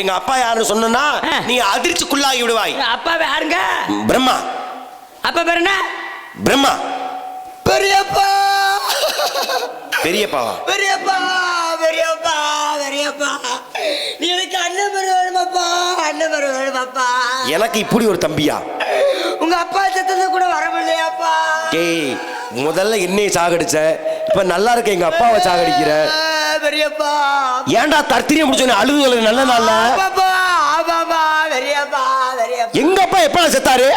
எங்க அப்பா யாருன்னு சொன்னா. நீ அதிர்ச்சிக்குள்ளாகி விடுவாய். அப்பா யாருங்க? பிரம்மா. அப்பா பேர் என்ன? பிரம்மா. பெரியப்பா. பெரியப்பாவா? பெரியப்பா பெரியப்பா பெரியப்பா. நீ எனக்கு அண்ணன் பேர் வேணுமாப்பா அண்ணன் பேர் வேணுமாப்பா. எனக்கு இப்படி ஒரு தம்பியா? உங்க அப்பா செத்தது கூட வர முடியலையாப்பா. டேய் முதல்ல என்னைய சாகடிச்ச இப்ப நல்லா இருக்க எங்க அப்பாவை சாகடிக்கிற. பெரியப்பா. ஏன்டா தர்த்திரியம் முடிச்சோன்னு அழுது நல்ல நாள்ல. ஆமாப்பா ஆமாப்பா பெரியப்பா பெரியப்பா. எங்க அப்பா எப்ப செத்தாரு?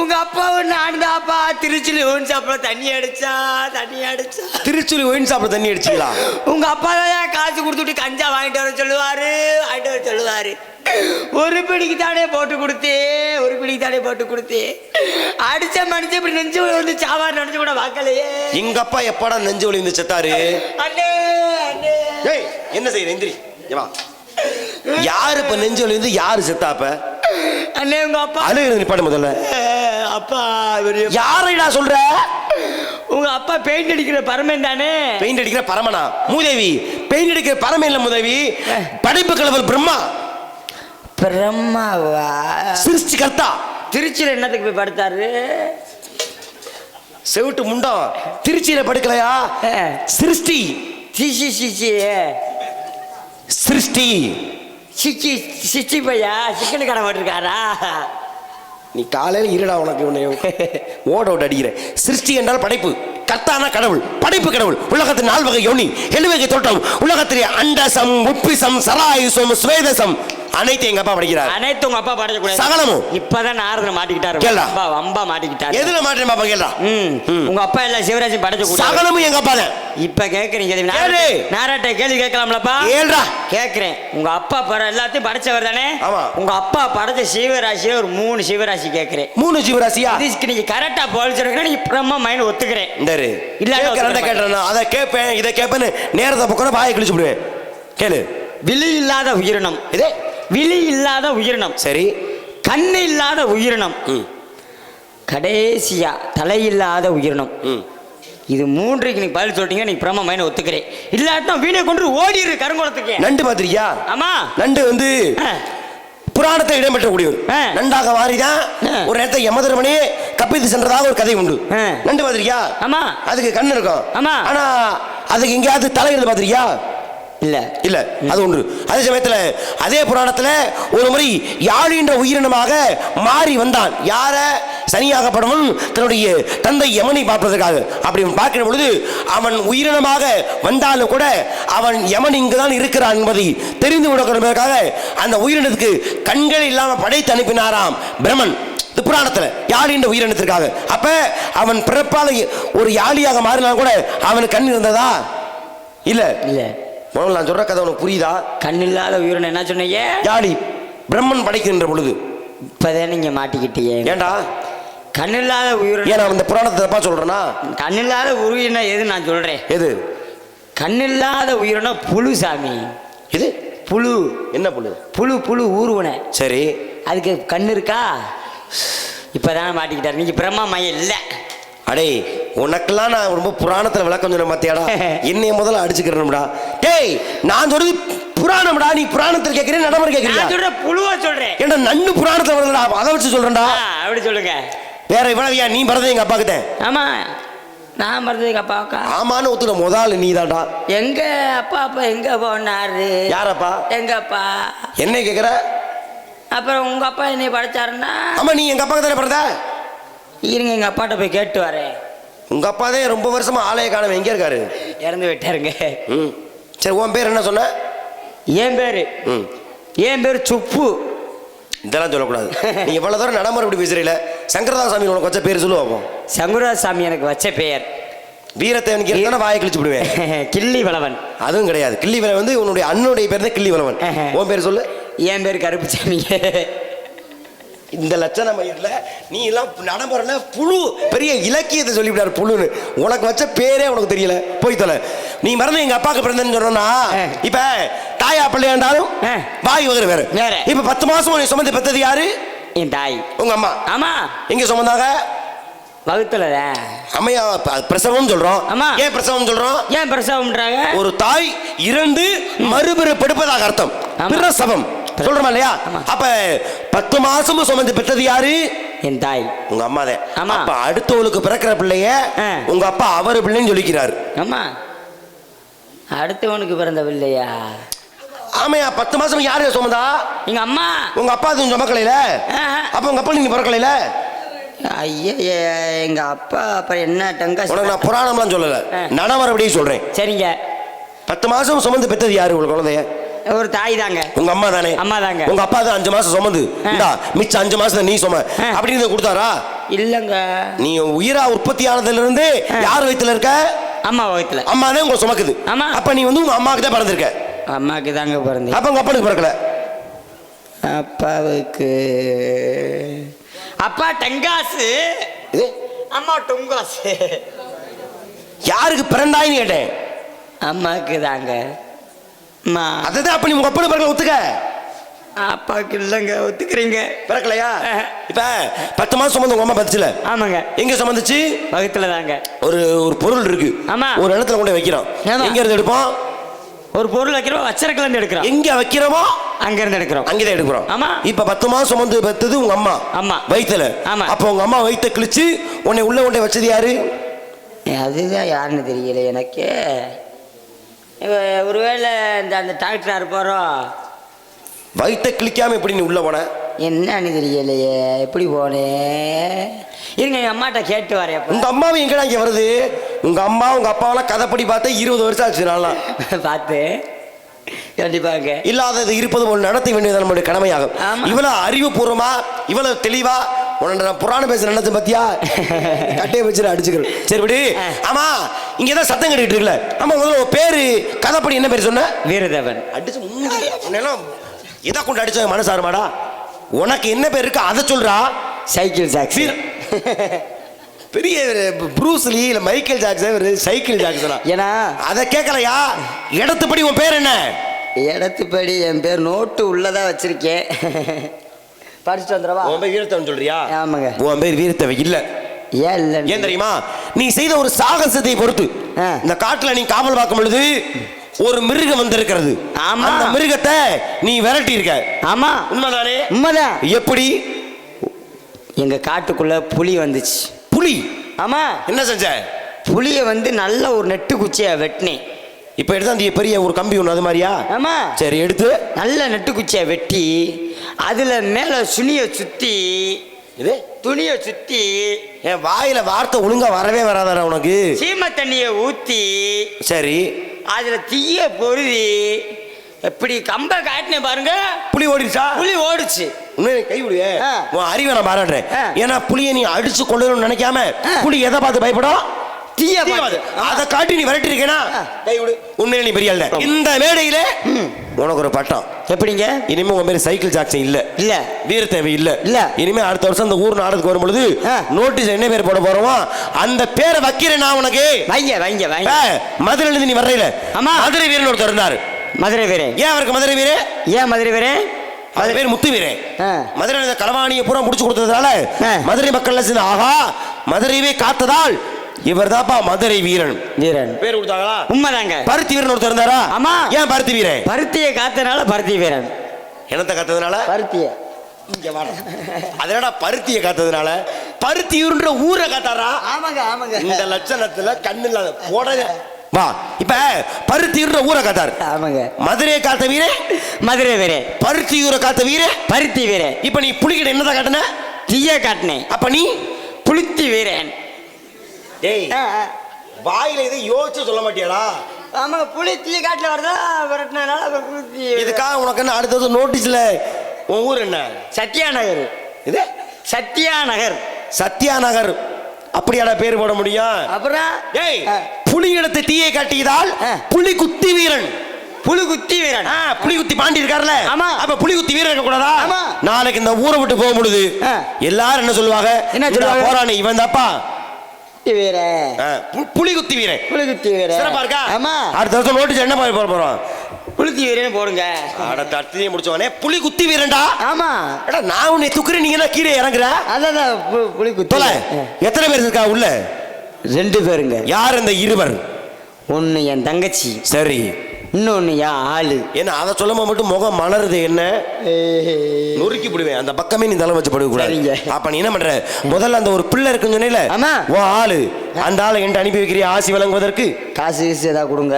உங்க அப்பாவும் நான் தான்ப்பா திருச்சியில் ஊன் சாப்பிட தண்ணி அடிச்சா தண்ணி அடிச்சா. திருச்சுலி ஒயின் சாப்பிட தண்ணி அடிச்சிங்களா? உங்க அப்பா தான் காசு கொடுத்துட்டு கஞ்சா வாங்கிட்டு வர சொல்லுவாரு? வாங்கிட்டு வர சொல்லுவாரு. ஒரு பிடிக்கு தானே போட்டு கொடுத்தே ஒரு பிடிக்கு தானே போட்டு கொடுத்தே. அடிச்ச மனுஷன் இப்படி நெஞ்சு வந்து சாவார் நினைச்சு கூட பார்க்கலையே. எங்க அப்பா எப்படா நெஞ்சு வந்து செத்தாரு? அண்ணே அண்ணே. ஏய் என்ன செய்யற எந்திரி ஏவா யாரு இப்ப நெஞ்சு வலி வந்து யாரு செத்தா அப்ப அண்ணே உங்க அப்பா. அழுகிறது நிப்பாட்டு முதல்ல. அப்பா பெரிய யாரைடா சொல்ற? உங்க அப்பா பெயிண்ட் அடிக்கிற பரமன் தானே? பெயிண்ட் அடிக்கிற பரமனா? மூதேவி பெயிண்ட் அடிக்கிற பரம இல்ல முதவி. படைப்பு கலவர் பிரம்மா. பிரம்மாவா? சிருஷ்டி கர்த்தா. திருச்சியில் என்னத்துக்கு போய் படுத்தாரு? செவிட்டு முண்டம். திருச்சியில படுக்கலையா? சிருஷ்டி. சிச்சி சிச்சி சிருஷ்டி. சிச்சி சிச்சி பையா சிக்கன் கடை போட்டிருக்காரா? நீ காலையில இருடா உனக்கு உன்னை ஓட ஓட அடிக்கிற. சிருஷ்டி என்றால் படைப்பு. கர்த்தானா கடவுள் படைப்பு கடவுள். உலகத்தின் நால்வகை யோனி எழுவகை தோட்டம் உலகத்திலே அண்டசம் உட்பிசம் சராயுசம் சுவேதசம். அனைத்து எங்க அப்பா படிக்கிறார்? அனைத்து உங்க அப்பா படைக்கக்கூடாது. சகலமும். இப்பதான் நாரதர் மாட்டிக்கிட்டாரு. கேளுடா. அம்பா அம்பா மாட்டிக்கிட்டாரு. எதுல மாட்டேன் பாப்பா ம். உங்க அப்பா எல்லாம் சிவராஜன் படைச்ச கூடாது சகலமும் எங்க அப்பா தான் இப்ப கேக்குறீங்க. கேளு. நாராட்ட- கேள்வி கேட்கலாம்லப்பா. ஏழ்ரா கேக்குறேன். உங்க அப்பா பர எல்லாத்தையும் படைச்சவர் தானே? ஆமா. உங்க அப்பா படைச்ச சிவராசியை ஒரு மூணு சிவராசி கேக்குறேன். மூணு ஜீவராசியா இதுக்கு நீங்க கரெக்டா போலிச்சிருக்கீங்க நீங்க பிரம்ம மைண்ட் ஒத்துக்கிறேன். இல்ல, ஒத்துக்க கேட்டேன் அதை கேட்பேன் இதை கேட்பேன்னு நேரத்தை பக்கம் வாயை கிழிச்சு விடுவேன். கேளு. விழி இல்லாத உயிரினம். இதே. விழி இல்லாத உயிரினம். சரி. கண்ணு இல்லாத உயிரினம். கடைசியா தலை இல்லாத உயிரினம். இது மூன்றுக்கு நீ பதில் சொல்லிட்டீங்க நீ பிரம்ம மைண்ட் ஒத்துக்கிறேன். இல்லாட்டினா வீணை கொண்டு ஓடிடு கருங்குளத்துக்கு. நண்டு பாத்திரியா ஆமா. நண்டு வந்து. புராணத்தை இடம்பெற்ற கூடியவர் ஆ. நண்டாக மாறிதான். ஒரு நேரத்தை யமதர்மனே கப்பித்து சென்றதாக ஒரு கதை உண்டு. நண்டு பாத்திரியா ஆமா. அதுக்கு கண்ணு இருக்கும். ஆமா. ஆனா அதுக்கு எங்கேயாவது தலை இருந்து பாத்திரியா இல்ல. இல்ல. அது ஒன்று. அதே சமயத்துல அதே புராணத்துல ஒரு முறை யாழின்ற உயிரினமாக மாறி வந்தான். யார? சனியாகப்படவன் தன்னுடைய தந்தை யமனை பார்ப்பதற்காக. அப்படி அவன் பார்க்கிற பொழுது அவன் உயிரினமாக வந்தாலும் கூட அவன் யமன் இங்குதான் இருக்கிறான் என்பதை தெரிந்து கொடுக்கிறதுக்காக அந்த உயிரினத்துக்கு கண்கள் இல்லாம படைத்து அனுப்பினாராம் பிரம்மன். இது புராணத்துல யாழின்ற உயிரினத்திற்காக. அப்ப அவன் பிறப்பால ஒரு யாழியாக மாறினாலும் கூட அவனுக்கு கண் இருந்ததா? இல்ல. இல்ல. முதல்ல நான் சொல்ற கதை உனக்கு புரியுதா? கண் இல்லாத உயிரினம் என்ன சொன்னீங்க? யாழி பிரம்மன் படைக்கின்ற பொழுது. இப்பதான் நீங்க மாட்டிக்கிட்டீங்க. ஏன்டா கண் இல்லாத உயிரினம் ஏன் நான் இந்த புராணத்தை தப்பா சொல்றேனா? கண் இல்லாத உயிரினம் எது நான் சொல்றேன்? எது? கண் இல்லாத உயிரினம் புழு சாமி. இது? புழு. என்ன புல்லு புழு புழு ஊர்வன சரி. அதுக்கு கண் இருக்கா? இப்பதான் மாட்டிக்கிட்டாரு. நீங்க பிரம்மா மையம் இல்ல. அடே உனக்கெல்லாம் நான் ரொம்ப புராணத்துல விளக்கம் சொன்ன பாத்தியாடா. என்னைய முதல்ல அடிச்சுக்கிறேன்டா டேய் நான் சொல்றது புராணம்டா. நீ புராணத்தில் கேட்கிறேன் நடைமுறை கேட்கறியா நான் சொல்ற புழுவா சொல்றேன். ஏன்டா நண்டு புராணத்துல வருதுடா. அதை வச்சு சொல்றேன்டா. அப்படி சொல்லுங்க. வேற இவ்வளவியா நீ பரத எங்க அப்பா கிட்ட ஆமா நான் மறந்ததுக்கு அப்பாவுக்கா. ஆமான்னு ஒத்துன முதல் நீ தான்டா. எங்க அப்பா அப்பா எங்க போனாரு? யாரப்பா? எங்க அப்பா? என்ன கேக்குற? அப்புறம் உங்க அப்பா என்னை படைச்சாருன்னா? ஆமா நீ எங்க அப்பா தானே பிறந்த? இருங்க எங்க அப்பாட்ட போய் கேட்டு வரேன். உங்க அப்பா தான் ரொம்ப வருஷமா ஆலய காணம் எங்க இருக்காரு? இறந்து விட்டாருங்க. ம். சரி உன் பேர் என்ன சொன்ன? என் பேரு. ம். என் பேரு சுப்பு. இதெல்லாம் சொல்லக்கூடாது. நீ இவ்வளவு தூரம் நடைமுறை இப்படி பேசுறீல? சங்கரதாஸ் சாமி உனக்கு வச்ச பேர் சொல்லு பார்ப்போம் சங்குராஜ் சாமி எனக்கு வச்ச பெயர். வீரத்தை எனக்கு இருந்தா வாயை கிழிச்சு விடுவேன். கிள்ளி வளவன். அதுவும் கிடையாது. கிள்ளி வளவன் வந்து உன்னுடைய அண்ணனுடைய பேர் தான் கிள்ளி வளவன். உன் பேர் சொல்லு. என் பேர் கருப்பு சாமி இந்த லட்சண மயிரில் நீ எல்லாம் நடைமுறையில புழு பெரிய இலக்கியத்தை சொல்லிவிட்டாரு புழுன்னு. உனக்கு வச்ச பேரே உனக்கு தெரியல. போய் தொலை. நீ மறந்து எங்க அப்பாவுக்கு பிறந்தேன்னு சொன்னா ஆ. இப்ப தாயா பிள்ளையாண்டாலும். வாய் வகுற வேற. வேற. இப்ப பத்து மாசம் உன்னை சுமந்து பெத்தது யாரு? என் தாய். உங்க அம்மா. ஆமா. எங்க சுமந்தாங்க? வகுத்துல அம்மையா பிரசவம் சொல்றோம். ஆமா. ஏன் பிரசவம் சொல்றோம்? ஏன் பிரசவம்ன்றாங்க? ஒரு தாய் இறந்து மறுபிறப்பெடுப்பதாக அர்த்தம். ஆமா. பிரசவம். சொல்றமா இல்லையா? ஆமா. அப்ப பத்து மாசமும் சுமந்து பெற்றது யாரு? என் தாய். உங்க அம்மா தான் ஆமா. அப்ப அடுத்தவளுக்கு பிறக்கிற பிள்ளைய. உங்க அப்பா அவர் பிள்ளைன்னு சொல்லிக்கிறாரு. அம்மா அடுத்தவனுக்கு பிறந்த பிள்ளையா? ஆமையா பத்து மாசம் யாரு சுமந்தா? எங்க அம்மா. உங்க அப்பா அது சுமக்கலையில. அப்ப உங்க அப்பா நீங்க பிறக்கலையில? ஐயா எங்க அப்பா அப்புறம் என்ன டங்கா நான் புராணம்லாம் சொல்லல. ஆ. நனவரபடியே சொல்றேன். சரிங்க. பத்து மாசம் சுமந்து பெற்றது யாரு உங்க குழந்தைய? ஒரு தாய் தாங்க. உங்க அம்மா தானே? அம்மா தாங்க. உங்க அப்பா தான் அஞ்சு மாசம் சுமந்து. இந்தா மிச்சம் அஞ்சு மாசம் நீ சும. அப்படின்னு கொடுத்தாரா? இல்லைங்க. நீ உயிரா உற்பத்தி ஆனதுல இருந்து. யார் வயித்துல இருக்க? அம்மா வகுத்துல அம்மா தான் உங்களை சுமக்குது. ஆமா. அப்ப நீ வந்து உங்க அம்மாவுக்கு தான் பிறந்திருக்க. அம்மாக்கு தாங்க பிறந்தேன். அப்ப உங்க அப்பனுக்கு பிறக்கல. அப்பாவுக்கு. அப்பா டங்காசு. அம்மா டொங்காசு. யாருக்கு பிறந்தாயின்னு கேட்டேன். அம்மாக்கு தாங்க. அதுதான் அப்ப நீ உங்க அப்பனுக்கு பிறக்கல ஒத்துக்க. அப்பாவுக்கு இல்லைங்க ஒத்துக்கிறீங்க. பிறக்கலையா. இப்ப பத்து மாசம் சுமந்து உங்க அம்மா பத்துச்சுல? ஆமாங்க. எங்க சுமந்துச்சு வகுத்துல தாங்க ஒரு ஒரு பொருள் இருக்கு. ஆமா. ஒரு இடத்துல கொண்டு வைக்கிறோம். ஆமா. எங்க இருந்து எடுப்போம்? ஒரு பொருள் வைக்கிறோம் வச்சரக்குல இருந்து எடுக்கிறோம். எங்க வைக்கிறோமோ? அங்க இருந்து எடுக்கிறோம். அங்கதான் எடுக்கிறோம். ஆமா. இப்ப பத்து மாசம் சுமந்து பெத்தது உங்க அம்மா. அம்மா. வயித்துல. ஆமா. அப்ப உங்க அம்மா வயித்தை கிழிச்சு உன்னை உள்ள கொண்டே வச்சது யாரு? அதுதான் யாருன்னு தெரியல எனக்கு. ஒருவேளை இந்த அந்த டாக்டர் இருப்பாரோ வயித்தை கிழிக்காம எப்படி நீ உள்ள போன? என்னன்னு தெரியலையே எப்படி போனேன் இருங்க என் அம்மாட்ட கேட்டு வரேன் அப்ப. உங்க அம்மாவும் எங்கடா இங்க வருது? உங்க அம்மா உங்க அப்பாவெல்லாம் கதைப்படி பார்த்தா இருபது வருஷம் ஆச்சு நான்லாம் பார்த்து. கண்டிப்பாங்க இல்லாதது இருப்பது போல் நடத்த வேண்டியது நம்மளுடைய கடமையாகும். ஆமா. இவ்வளவு அறிவுபூர்வமா இவ்வளவு தெளிவா உன்னை நான் புராணம் பேச நினைச்சு பத்தியா? கட்டையை வச்சு அடிச்சுக்கிறேன். சரி விடு. ஆமா இங்க ஏதோ சத்தம் கட்டிட்டு இருக்குல்ல. ஆமா முதல்ல பேரு கதைப்படி என்ன பேர் சொன்ன? வீரதேவன். அடிச்சு மூஞ்சில உன்னையெல்லாம் எதை கொண்டு அடிச்சாங்க மனசாருமாடா உனக்கு என்ன பேர் இருக்கு? அதை சொல்றா. சைக்கிள் வீர- பெரிய ப்ரூஸ்லி இல்ல மைக்கேல் ஜாக்சன் சைக்கிள் ஜாக்சனா? ஏன்னா அதை கேட்கலையா இடத்துப்படி உன் பேர் என்ன? இடத்துப்படி என் பேர் நோட்டு உள்ளதா வச்சிருக்கேன். படிச்சுட்டு வந்துடவா? உன் பேர் வீரத்தவன் சொல்றியா? ஆமாங்க. உன் பேர் வீரத்தவை இல்ல. ஏன் இல்லை ஏன் தெரியுமா? நீ செய்த ஒரு சாகசத்தை பொறுத்து. இந்த காட்டுல நீ காவல் பார்க்கும் பொழுது ஒரு மிருகம் வந்திருக்கிறது. ஆமா. அந்த மிருகத்தை நீ விரட்டி இருக்க ஆமா. உண்மைதானே? உண்மைதான் எப்படி? எங்க காட்டுக்குள்ள புலி வந்துச்சு. புலி? ஆமா. என்ன செஞ்ச? புலியை வந்து நல்ல ஒரு நெட்டு குச்சியை வெட்டினேன். இப்ப எடுத்து அந்த பெரிய ஒரு கம்பி ஒண்ணு அது மாதிரியா? ஆமா. சரி எடுத்து. நல்ல நெட்டு குச்சியை வெட்டி அதுல மேல சுனியை சுத்தி இது? துணியை சுத்தி என் வாயில வார்த்தை ஒழுங்கா வரவே வராதாடா உனக்கு. சீம தண்ணியை ஊத்தி சரி. அதுல தீய பொருதி எப்படி கம்ப காட்டினேன் பாருங்க. புலி ஓடிடுச்சா? புலி ஓடுச்சு. உண்மையை கை விடுவே. ஆ. உன் அறிவை நான் பாராட்டுறேன். ஏன்னா புலியை நீ அடிச்சு கொள்ளணும்னு நினைக்காம. புலி எதை பார்த்து பயப்படும்? தீயவாது. அதை காட்டி நீ விரட்டி இருக்கேனா உண்மையில நீ பெரிய. இந்த மேடையில. உனக்கு ஒரு பட்டம். எப்படிங்க? இனிமே உன் பேரு சைக்கிள் ஜாக்சன் இல்ல. இல்ல. வீரத்தேவை இல்ல. இல்ல. இனிமே அடுத்த வருஷம் அந்த ஊர் நாடகத்துக்கு வரும் பொழுது ஆ. நோட்டீஸ் என்ன பேர் போட போறோமோ அந்த பேரை வைக்கிறேன் நான் உனக்கு. வைங்க வைங்க வைங்க. மதுரையில இருந்து நீ வர்றையில ஆமா. மதுரை வீரன் ஒருத்தர் இருந்தாரு. மதுரை வீரன் ஏன் அவருக்கு மதுரை வீரன் ஏன் மதுரை வீரன் அது பேர் முத்து வீரன். மதுரை இந்த களவாணியை பூரா முடிச்சு கொடுத்ததுனால ஆ. மதுரை மக்கள் ஆஹா மதுரையவே காத்ததால் இவர் மதுரை வீரன். வீரன். பேர் கொடுத்தாங்களா? உண்மைதாங்க. பருத்தி வீரன் ஒருத்தர் இருந்தாரா? ஆமா. ஏன் பருத்தி வீரன்? பருத்தியை காத்தனால பருத்தி வீரன். என்னத்தை காத்ததுனால? பருத்திய. இங்க வாடா. அதனடா பருத்தியை காத்ததுனால? பருத்தி ஊருன்ற ஊரை காத்தாரா? ஆமாங்க ஆமாங்க. இந்த லட்சணத்துல கண்ணு இல்லாத போட வா இப்ப பருத்தி ஊருன்ற ஊரை காத்தாரு. ஆமாங்க. மதுரையை காத்த வீரன்? மதுரை வீரன். பருத்தி ஊரை காத்த வீரன்? பருத்தி வீரன். இப்ப நீ புலிகிட்ட என்னதான் காட்டின? தீய காட்டினேன். அப்ப நீ? புளுத்தி வீரன். டேய் வாயில இதை யோசிச்சு சொல்ல மாட்டியாடா? ஆமாங்க புளி தீய காட்டுல வருதா விரட்டினால புளுத்தி இதுக்காக உனக்கு என்ன அடுத்தது நோட்டீஸ்ல உன் ஊர் என்ன? சத்யா நகர் இது? சத்யா நகர் சத்யா நகர் அப்படியாடா பேர் போட முடியும்? அப்புறம்? டேய். புலி இடத்தை தீயை காட்டியதால். புலி குத்தி வீரன். புலி குத்தி வீரன். புலி குத்தி பாண்டி இருக்காருல்ல ஆமா. அப்ப புலி குத்தி வீரன் இருக்க கூடாதா? ஆமா. நாளைக்கு இந்த ஊரை விட்டு போகும் பொழுது ஆ. எல்லாரும் என்ன சொல்லுவாங்க? என்ன சொல்லுவாங்க? போராணி இவன் தப்பா குத்தி வீரன் புலி குத்தி வீரன் புலி குத்தி வீரன் சிறப்பா இருக்கா? ஆமா. அடுத்த வருஷம் நோட்டீஸ் என்ன போய் போட போறோம்? புளுத்தி வீரன் போடுங்க. அட தத்தியே முடிச்சவனே புலி குத்தி வீரன்டா. ஆமா. எடா நான் உன்னை துக்குறேன் நீங்க என்ன கீழே இறங்குற? அதான் புலி குத்தி. எத்தனை பேர் இருக்கா உள்ள? ரெண்டு பேருங்க. யார் இந்த இருவர்? ஒன்னு என் தங்கச்சி. சரி. இன்னொன்னு என் ஆளு. ஏன்னா அதை சொல்லும்போது மட்டும் முகம் மலருது என்ன? நொறுக்கி போடுவேன். அந்த பக்கமே நீ தலை வச்சு படுக்க. கூடாது. அப்ப நீ என்ன பண்ற? முதல்ல அந்த ஒரு பிள்ளை இருக்குன்னு சொன்னேல ஆமா. உன் ஆளு. அந்த ஆளை என்கிட்ட அனுப்பி வைக்கிறிய? ஆசி வழங்குவதற்கு? காசு கீசு ஏதாவது கொடுங்க.